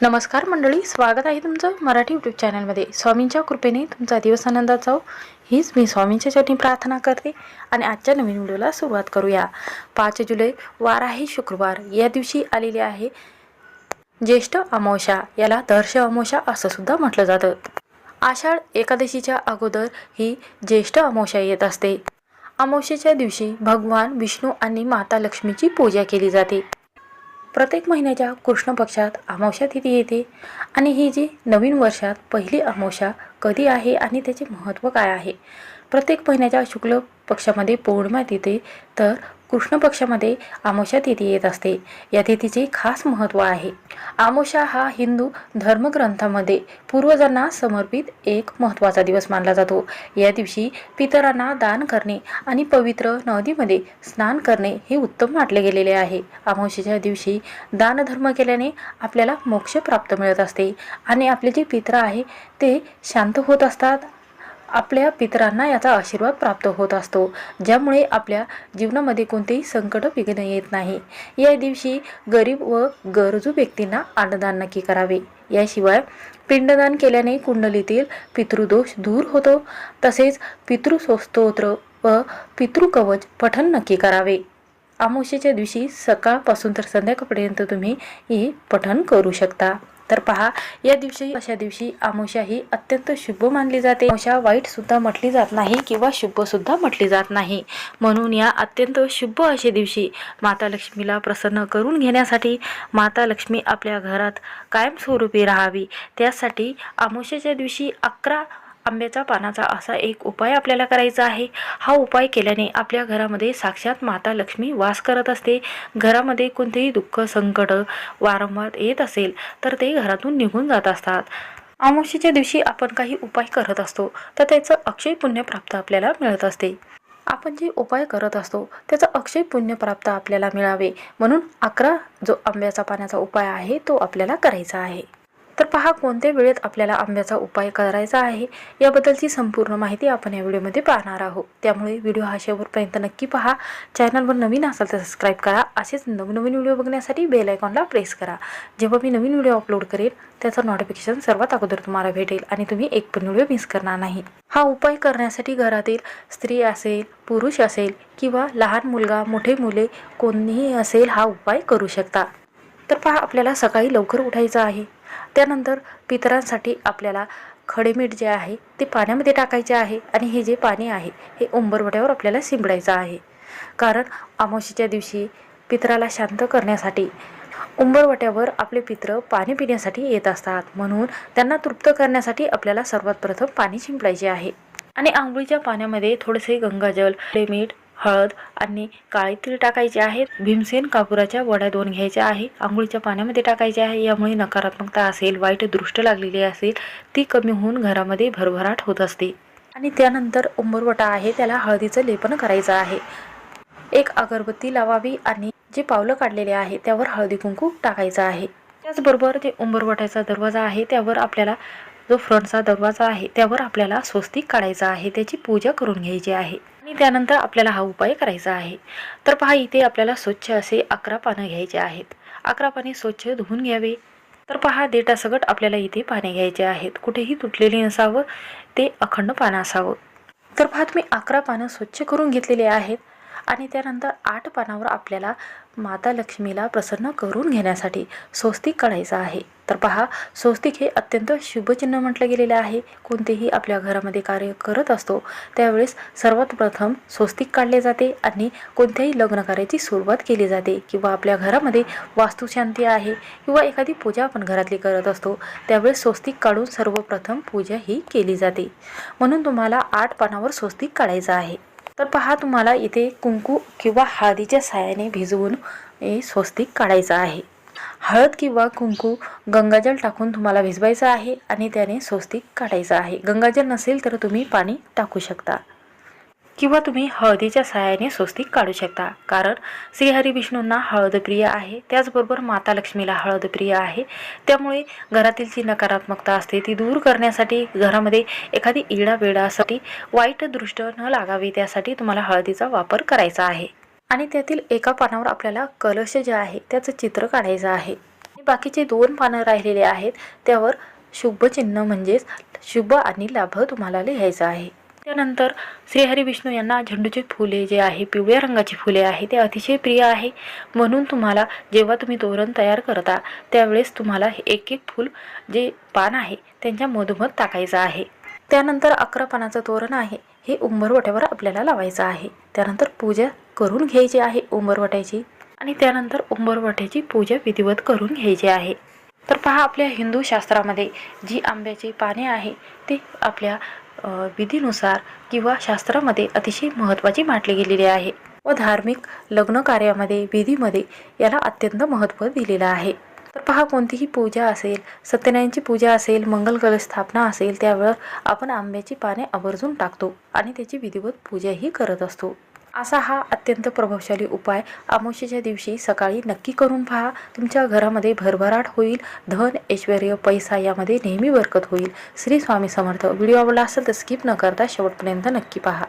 नमस्कार मंडळी स्वागत आहे तुमचं मराठी यूट्यूब चॅनलमध्ये स्वामींच्या कृपेने तुमचा दिवस आनंदात जाओ हीच मी स्वामींच्या चरणी प्रार्थना करते आणि आजच्या नवीन व्हिडिओला सुरुवात करूया. पाच जुलै वार आहे शुक्रवार. या दिवशी आलेली आहे ज्येष्ठ अमावशा याला दर्श अमावशा असं सुद्धा म्हटलं जातं. आषाढ एकादशीच्या अगोदर ही ज्येष्ठ अमावशा येत असते. अमावशेच्या दिवशी भगवान विष्णू आणि माता लक्ष्मीची पूजा केली जाते. प्रत्येक महिन्याच्या कृष्ण पक्षात अमावस्या तिथी येते आणि ही जी नवीन वर्षात पहिली अमावस्या कधी आहे आणि त्याचे महत्त्व काय आहे? प्रत्येक महिन्याच्या शुक्ल पक्षामध्ये पौर्णिमा तिथे तर कृष्ण पक्षामध्ये आमोशा तिथी येत असते. या तिथीचे खास महत्त्व आहे. आमोशा हा हिंदू धर्मग्रंथामध्ये पूर्वजांना समर्पित एक महत्त्वाचा दिवस मानला जातो. या दिवशी पितरांना दान करणे आणि पवित्र नदीमध्ये स्नान करणे हे उत्तम वाटले गेलेले आहे. आमोशेच्या दिवशी दानधर्म केल्याने आपल्याला मोक्ष प्राप्त मिळत असते आणि आपले जे पित्र आहे ते शांत होत असतात. आपल्या पितरांना याचा आशीर्वाद प्राप्त होत असतो ज्यामुळे आपल्या जीवनामध्ये कोणतेही संकट विघ्न येत नाही. या दिवशी गरीब व गरजू व्यक्तींना अन्नदान नक्की करावे. याशिवाय पिंडदान केल्याने कुंडलीतील पितृदोष दूर होतो. तसेच पितृस्तोत्र व पितृकवच पठन नक्की करावे. अमावस्येच्या दिवशी सकाळपासून तर संध्याकाळपर्यंत तुम्ही हे पठण करू शकता. तर पहा या दिवशी अशा दिवशी अमावस्या ही अत्यंत शुभ मानली जाते. अमावस्या वाईट सुद्धा म्हटली जात नाही किंवा शुभ सुद्धा म्हटली जात नाही. म्हणून या अत्यंत शुभ अशा दिवशी माता लक्ष्मीला प्रसन्न करून घेण्यासाठी माता लक्ष्मी आपल्या घरात कायमस्वरूपी राहावी. त्यासाठी अमावस्याच्या दिवशी अकरा आंब्याच्या पानाचा असा एक उपाय आपल्याला करायचा आहे. हा उपाय केल्याने आपल्या घरामध्ये साक्षात माता लक्ष्मी वास करत असते. घरामध्ये कोणतेही दुःख संकट वारंवार येत असेल तर ते घरातून निघून जात असतात. अमावस्येच्या दिवशी आपण काही उपाय करत असतो तर त्याचं अक्षय पुण्य प्राप्त आपल्याला मिळत असते. आपण जे उपाय करत असतो त्याचं अक्षय पुण्य प्राप्त आपल्याला मिळावे म्हणून अकरा जो आंब्याचा पाण्याचा उपाय आहे तो आपल्याला करायचा आहे. तर पहा कोणत्या वेळेत आपल्याला आंब्याचा उपाय करायचा आहे याबद्दलची संपूर्ण माहिती आपण या व्हिडिओमध्ये पाहणार आहोत. त्यामुळे व्हिडिओ हा शेवटपर्यंत नक्की पहा. चॅनलवर नवीन असाल तर सबस्क्राईब करा. असेच नवनवीन व्हिडिओ बघण्यासाठी बेल आयकॉनला प्रेस करा. जेव्हा मी नवीन व्हिडिओ अपलोड करेल त्याचं नोटिफिकेशन सर्वात अगोदर तुम्हाला भेटेल आणि तुम्ही एक पण व्हिडिओ मिस करणार नाही. हा उपाय करण्यासाठी घरातील स्त्री असेल पुरुष असेल किंवा लहान मुलगा मोठे मुले कोणीही असेल हा उपाय करू शकता. तर पहा आपल्याला सकाळी लवकर उठायचं आहे. त्यानंतर पितरांसाठी आपल्याला खडेमीठ जे आहे ते पाण्यामध्ये टाकायचे आहे आणि हे जे पाणी आहे हे उंबरवट्यावर आपल्याला शिंपडायचं आहे. कारण अमावशीच्या दिवशी पितराला शांत करण्यासाठी उंबरवट्यावर आपले पित्र पाणी पिण्यासाठी येत असतात. म्हणून त्यांना तृप्त करण्यासाठी आपल्याला सर्वात प्रथम पाणी शिंपडायचे आहे. आणि आंघोळीच्या पाण्यामध्ये थोडेसे गंगाजल मीठ हळद आणि काळी तीळ टाकायचे आहेत. भीमसेन कापुराच्या वड्या दोन घ्यायच्या आहे आंघोळीच्या पाण्यामध्ये टाकायचे आहे. यामुळे नकारात्मकता असेल वाईट दृष्ट लागलेली असेल ती कमी होऊन घरामध्ये भरभराट होत असते. आणि त्यानंतर उंबरवटा आहे. त्याला हळदीचं लेपन करायचं आहे. एक अगरबत्ती लावावी आणि जे पावलं काढलेले आहे त्यावर हळदी कुंकू टाकायचं आहे. त्याचबरोबर जे उंबरवट्याचा दरवाजा आहे त्यावर आपल्याला जो फ्रंटचा दरवाजा आहे त्यावर आपल्याला स्वस्तिक काढायचा आहे. त्याची पूजा करून घ्यायची आहे. आणि त्यानंतर आपल्याला हा उपाय करायचा आहे. तर पहा इथे आपल्याला स्वच्छ असे अकरा पानं घ्यायचे आहेत. अकरा पाने स्वच्छ धुवून घ्यावे. तर पहा देटासकट आपल्याला इथे पाने घ्यायचे आहेत. कुठेही तुटलेले नसावं ते अखंड पानं असावं. तर पहा तुम्ही अकरा पानं स्वच्छ करून घेतलेले आहेत आणि त्यानंतर आठ पानावर आपल्याला माता लक्ष्मीला प्रसन्न करून घेण्यासाठी स्वस्तिक काढायचं आहे. तर पहा स्वस्तिक हे अत्यंत शुभचिन्ह म्हटलं गेलेलं आहे. कोणतेही आपल्या घरामध्ये कार्य करत असतो त्यावेळेस सर्वात प्रथम स्वस्तिक काढले जाते आणि कोणत्याही लग्न कार्याची सुरुवात केली जाते किंवा आपल्या घरामध्ये वास्तुशांती आहे किंवा एखादी पूजा आपण घरातली करत असतो त्यावेळेस स्वस्तिक काढून सर्वप्रथम पूजा ही केली जाते. म्हणून तुम्हाला आठ पानावर स्वस्तिक काढायचं आहे. तर पहा तुम्हाला इथे कुंकू किंवा हळदीच्या सायाने भिजवून हे स्वस्तिक काढायचं आहे. हळद किंवा कुंकू गंगाजल टाकून तुम्हाला भिजवायचं आहे आणि त्याने स्वस्तिक काढायचं आहे. गंगाजल नसेल तर तुम्ही पाणी टाकू शकता. किंवा तुम्ही हळदीच्या सहाय्याने स्वस्तिक काढू शकता. कारण श्रीहरी विष्णूंना हळदप्रिय आहे. त्याचबरोबर माता लक्ष्मीला हळदप्रिय आहे. त्यामुळे घरातील जी नकारात्मकता असते ती दूर करण्यासाठी घरामध्ये एखादी इडा वेडासाठी वाईट दृष्ट न लागावी त्यासाठी तुम्हाला हळदीचा वापर करायचा आहे. आणि त्यातील एका पानावर आपल्याला कलश जे आहे त्याचं चित्र काढायचं आहे. बाकीचे दोन पानं राहिलेले आहेत त्यावर शुभचिन्ह म्हणजेच शुभ आणि लाभ तुम्हाला लिहायचं आहे. त्यानंतर श्रीहरी विष्णू यांना झेंडूचे फुले जे आहे पिवळ्या रंगाची फुले आहे ते अतिशय प्रिय आहे. म्हणून तुम्हाला जेव्हा तुम्ही तोरण तयार करता त्यावेळेस तुम्हाला एक एक फूल जे पान आहे त्यांच्या मधोमध टाकायचं आहे. त्यानंतर अकरा पानाचं तोरण आहे. हे उंबरवट्यावर आपल्याला लावायचं आहे. त्यानंतर पूजा करून घ्यायची आहे उंबरवट्याची आणि त्यानंतर उंबरवट्याची पूजा विधिवत करून घ्यायची आहे. तर पहा आपल्या हिंदू शास्त्रामध्ये जी आंब्याची पाने आहे ती आपल्या विधीनुसार किंवा शास्त्रामध्ये अतिशय महत्त्वाची मांडली गेलेली आहे. व धार्मिक लग्न कार्यामध्ये विधीमध्ये याला अत्यंत महत्त्व दिलेलं आहे. तर पहा कोणतीही पूजा असेल सत्यनारायणची पूजा असेल मंगल कलश स्थापना असेल त्यावेळेस आपण आंब्याची पाने आवर्जून टाकतो आणि त्याची विधिवत पूजाही करत असतो. असा हा अत्यंत प्रभावशाली उपाय अमावस्येच्या दिवशी सकाळी नक्की करून पहा. तुमच्या घरामध्ये भरभराट होईल. धन ऐश्वर पैसा यामध्ये नेहमी बरकत होईल. श्री स्वामी समर्थ. व्हिडिओ आवडला असेल तर स्किप न करता शेवटपर्यंत नक्की पहा.